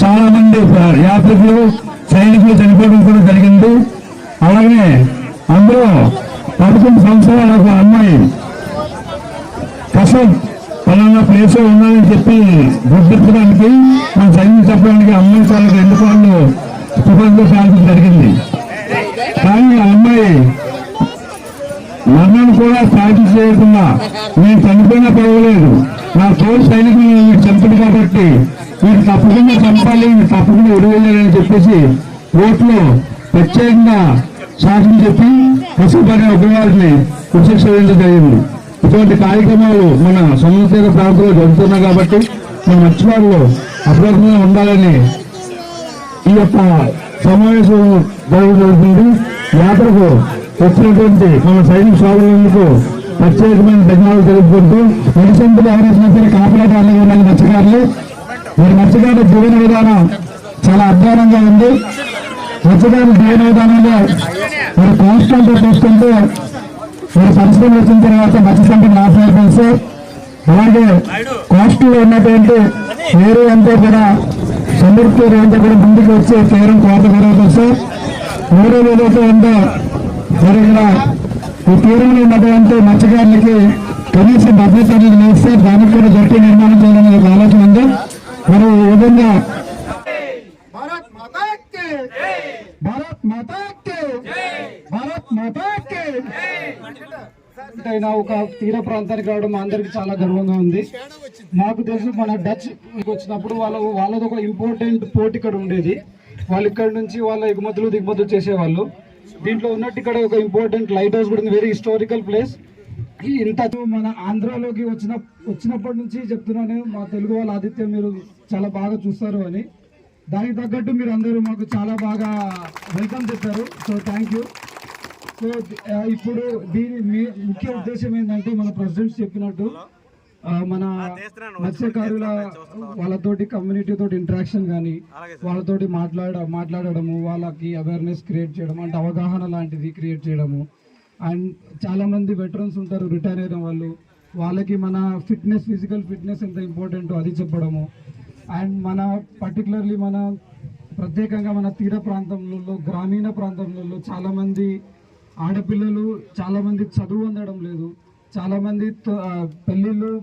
చాలా మంది యాత్రికులు సైనికులు చనిపోవడం కూడా జరిగింది. అలాగే అందులో పదకొండు సంవత్సరాల ఒక అమ్మాయి కసం పలానా ప్లేస్లో చెప్పి గుర్తించడానికి మన సైన్యం చెప్పడానికి అమ్మాయి చాలా రెండు సార్లు తుఫాన్లో సాధించడం జరిగింది. కానీ ఆ అమ్మాయి మరణం కూడా సాధ్యం చేయకుండా నేను చనిపోయినా పర్వాలేదు. నా తోడు సైనికులు చంపడు కాబట్టి వీటి తప్పకుండా చంపాలి వీటి తప్పకుండా ఉరివేయాలని చెప్పేసి కోర్టులో ప్రత్యేకంగా సాక్షి చెప్పి పశుపతి ఉపవారిని ఉచిత విధించడం జరిగింది. ఇటువంటి కార్యక్రమాలు మన సముద్ర ప్రాంతంలో జరుగుతున్నాయి కాబట్టి మన మత్స్యకారులు అప్రమత్తంగా ఉండాలని ఈ యొక్క సమావేశం జరుగుతుంది. యాత్రకు వచ్చినటువంటి మన సైనిక సోదరులకు ప్రత్యేకమైన ధన్యవాదాలు తెలుపుకుంటూ మెడిసిన్ ఎవరైనా సరే కాపలాటాలు ఉండాలి మత్స్యకారులు మరి మత్స్యకారుల జీవన విధానం చాలా అధ్వానంగా ఉంది. మత్స్యకారుల జీవన విధానంలో మరి కాన్స్టెంట్ చూస్తుంటే మరి పరిశ్రమ వచ్చిన తర్వాత మత్స్య సంఖ్య నాశనం సార్ అలాగే కాస్ట్లో ఉన్నటువంటి వేరే అంతా కూడా సమృద్ధి అంతా కూడా ముందుకు వచ్చి తీరం కోత జరుగుతుంది సార్ మూడో ఏదైతే ఉందో మరి ఈ తీరంలో ఉన్నటువంటి మత్స్యకారులకి కనీసం భద్రత అనేది లేదు సార్ దానికి కూడా గట్టి నిర్మాణం అయినా ఒక తీర ప్రాంతానికి రావడం మా అందరికి చాలా గర్వంగా ఉంది. నాకు తెలుసు మన డచ్ వచ్చినప్పుడు వాళ్ళ వాళ్ళది ఒక ఇంపార్టెంట్ పోర్ట్ ఇక్కడ ఉండేది. వాళ్ళు ఇక్కడ నుంచి వాళ్ళ ఎగుమతులు దిగుమతులు చేసేవాళ్ళు. దీంట్లో ఉన్నట్టు ఇక్కడ ఒక ఇంపార్టెంట్ లైట్ హౌస్ కూడా ఉంది. వెరీ హిస్టారికల్ ప్లేస్ ఇంత మన ఆంధ్రాలోకి వచ్చిన వచ్చినప్పటి నుంచి చెప్తున్నాను. మా తెలుగు వాళ్ళ ఆదిత్యం మీరు చాలా బాగా చూస్తారు అని. దానికి తగ్గట్టు మీరు అందరూ మాకు చాలా బాగా వెల్కమ్ చెప్పారు. సో థ్యాంక్ యూ సో ఇప్పుడు దీని ముఖ్య ఉద్దేశం ఏంటంటే మన ప్రెసిడెంట్ చెప్పినట్టు మన మత్స్యకారుల వాళ్ళతోటి కమ్యూనిటీ తోటి ఇంటరాక్షన్ కానీ వాళ్ళతోటి మాట్లాడ మాట్లాడడము వాళ్ళకి అవేర్నెస్ క్రియేట్ చేయడం అంటే అవగాహన లాంటిది క్రియేట్ చేయడము. అండ్ చాలా మంది వెటరన్స్ ఉంటారు రిటైర్ అయిన వాళ్ళు. వాళ్ళకి మన ఫిట్నెస్ ఫిజికల్ ఫిట్నెస్ ఎంత ఇంపార్టెంట్ అది చెప్పడము. అండ్ మన పర్టికులర్లీ మన ప్రత్యేకంగా మన తీర ప్రాంతంలో గ్రామీణ ప్రాంతంలో చాలా మంది ఆడపిల్లలు చాలా మంది చదువు అందడం లేదు. చాలా మంది త- పెళ్ళిళ్ళు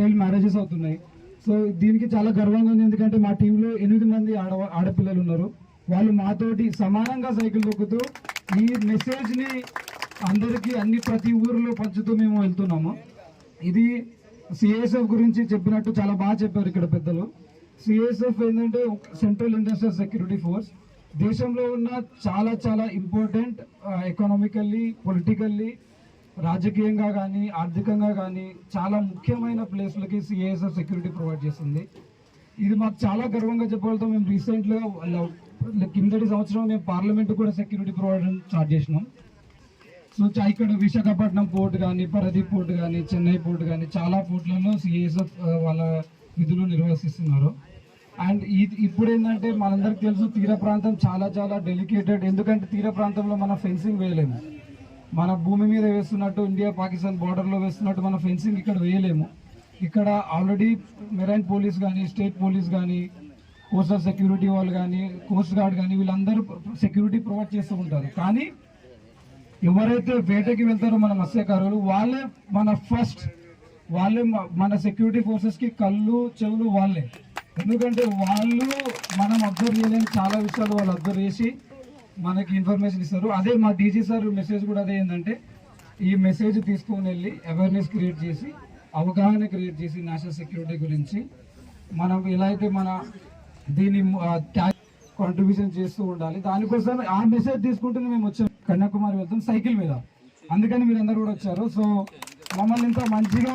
చైల్డ్ మ్యారేజెస్ అవుతున్నాయి. సో దీనికి చాలా గర్వంగా ఉంది. ఎందుకంటే మా టీంలో ఎనిమిది మంది ఆడ ఆడపిల్లలు ఉన్నారు. వాళ్ళు మాతోటి సమానంగా సైకిల్ తొక్కుతూ ఈ మెసేజ్ని అందరికీ అన్ని ప్రతి ఊరిలో పంచుతూ మేము వెళ్తున్నాము. ఇది సిఎస్ఎఫ్ గురించి చెప్పినట్టు చాలా బాగా చెప్పారు ఇక్కడ పెద్దలు. సిఎస్ఎఫ్ ఏంటంటే సెంట్రల్ ఇండస్ట్రియల్ సెక్యూరిటీ ఫోర్స్ దేశంలో ఉన్న చాలా చాలా ఇంపార్టెంట్ ఎకనామికల్లీ పొలిటికల్లీ రాజకీయంగా కానీ ఆర్థికంగా కానీ చాలా ముఖ్యమైన ప్లేస్లకి సిఏఎస్ఎఫ్ సెక్యూరిటీ ప్రొవైడ్ చేస్తుంది ఇది మాకు చాలా గర్వంగా చెప్పగలుగుతాం. మేము రీసెంట్గా కిందటి సంవత్సరం మేము పార్లమెంట్ కూడా సెక్యూరిటీ ప్రొవైడ్ స్టార్ట్ చేసినాం. సో ఇక్కడ విశాఖపట్నం పోర్ట్ కానీ పరదీప్ పోర్ట్ కానీ చెన్నై పోర్ట్ కానీ చాలా పోర్ట్లలో సిఎస్ఎఫ్ వాళ్ళ విధులు నిర్వహిస్తున్నారు. అండ్ ఇది ఇప్పుడు ఏంటంటే మనందరికి తెలుసు తీర ప్రాంతం చాలా చాలా డెలికేటెడ్ ఎందుకంటే తీర ప్రాంతంలో మనం ఫెన్సింగ్ వేయలేము. మన భూమి మీద వేస్తున్నట్టు ఇండియా పాకిస్తాన్ బార్డర్లో వేస్తున్నట్టు మన ఫెన్సింగ్ ఇక్కడ వేయలేము. ఇక్కడ ఆల్రెడీ మెరైన్ పోలీస్ కానీ స్టేట్ పోలీస్ కానీ కోస్టల్ సెక్యూరిటీ వాళ్ళు కానీ కోస్ట్ గార్డ్ కానీ వీళ్ళందరూ సెక్యూరిటీ ప్రొవైడ్ చేస్తూ ఉంటారు. కానీ ఎవరైతే వేటకి వెళ్తారో మన మత్స్యకారులు వాళ్ళే మన ఫస్ట్ వాళ్ళే మన సెక్యూరిటీ ఫోర్సెస్కి కళ్ళు చెవులు వాళ్ళే. ఎందుకంటే వాళ్ళు మనం అబ్జర్వ్ చేయలేని చాలా విషయాలు వాళ్ళు అబ్జర్వ్ చేసి మనకి ఇన్ఫర్మేషన్ ఇస్తారు. అదే మా డీజీ సార్ మెసేజ్ కూడా అదే ఏంటంటే ఈ మెసేజ్ తీసుకొని వెళ్ళి అవేర్నెస్ క్రియేట్ చేసి అవగాహన క్రియేట్ చేసి నేషనల్ సెక్యూరిటీ గురించి మనం ఎలా అయితే మన దీని కాంట్రిబ్యూషన్ చేస్తూ ఉండాలి దానికోసం ఆ మెసేజ్ తీసుకుంటూనే మేము వచ్చాం. కన్యాకుమారి వెళ్తాం సైకిల్ మీద. అందుకని మీరందరూ కూడా వచ్చారు. సో మమ్మల్ని ఇంత మంచిగా